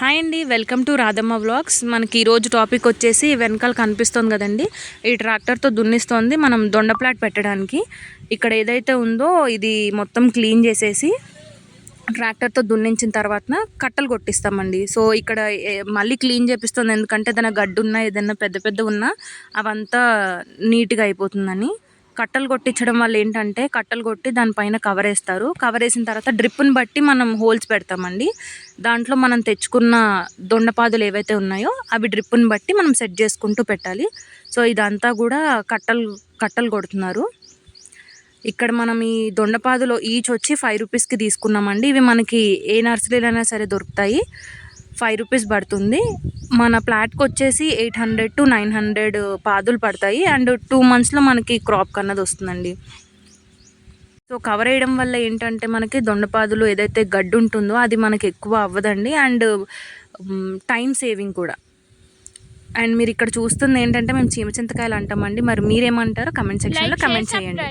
Hi అండి welcome to Radhamma vlogs. మనకి ఈరోజు టాపిక్ వచ్చేసి వెనకాల కనిపిస్తుంది కదండి. ఈ ట్రాక్టర్తో దున్నిస్తోంది మనం దొండ ప్లాట్ పెట్టడానికి. ఇక్కడ ఏదైతే ఉందో ఇది మొత్తం క్లీన్ చేసేసి ట్రాక్టర్తో దున్నించిన తర్వాత కట్టలు కొట్టిస్తామండి. సో ఇక్కడ మళ్ళీ క్లీన్ చేపిస్తుంది. ఎందుకంటే ఏదైనా గడ్డు ఉన్నా ఏదైనా పెద్ద పెద్ద ఉన్నా అవంతా నీట్గా అయిపోతుందని. కట్టలు కొట్టించడం వల్ల ఏంటంటే కట్టలు కొట్టి దానిపైన కవర్ వేస్తారు. కవర్ వేసిన తర్వాత డ్రిప్ని బట్టి మనం హోల్స్ పెడతామండి. దాంట్లో మనం తెచ్చుకున్న దొండపాదులు ఏవైతే ఉన్నాయో అవి డ్రిప్ని బట్టి మనం సెట్ చేసుకుంటూ పెట్టాలి. సో ఇదంతా కూడా కట్టలు కట్టలు కొడుతున్నారు. ఇక్కడ మనం ఈ దొండపాదులో ఈచ్ వచ్చి ఫైవ్ రూపీస్కి తీసుకున్నామండి. ఇవి మనకి ఏ నర్సరీలైనా సరే దొరుకుతాయి. ఫైవ్ రూపీస్ పడుతుంది. మన ప్లాట్కి వచ్చేసి eight hundred to nine hundred పాదులు పడతాయి. అండ్ టూ మంత్స్లో మనకి క్రాప్ కన్నది వస్తుందండి. సో కవర్ వేయడం వల్ల ఏంటంటే మనకి దొండపాదులు ఏదైతే గడ్డు ఉంటుందో అది మనకి ఎక్కువ అవ్వదండి. అండ్ టైం సేవింగ్ కూడా. అండ్ మీరు ఇక్కడ చూస్తుంది ఏంటంటే మేము చీమ చింతకాయలు అంటామండి. మరి మీరేమంటారో కమెంట్ సెక్షన్లో కమెంట్ చేయండి.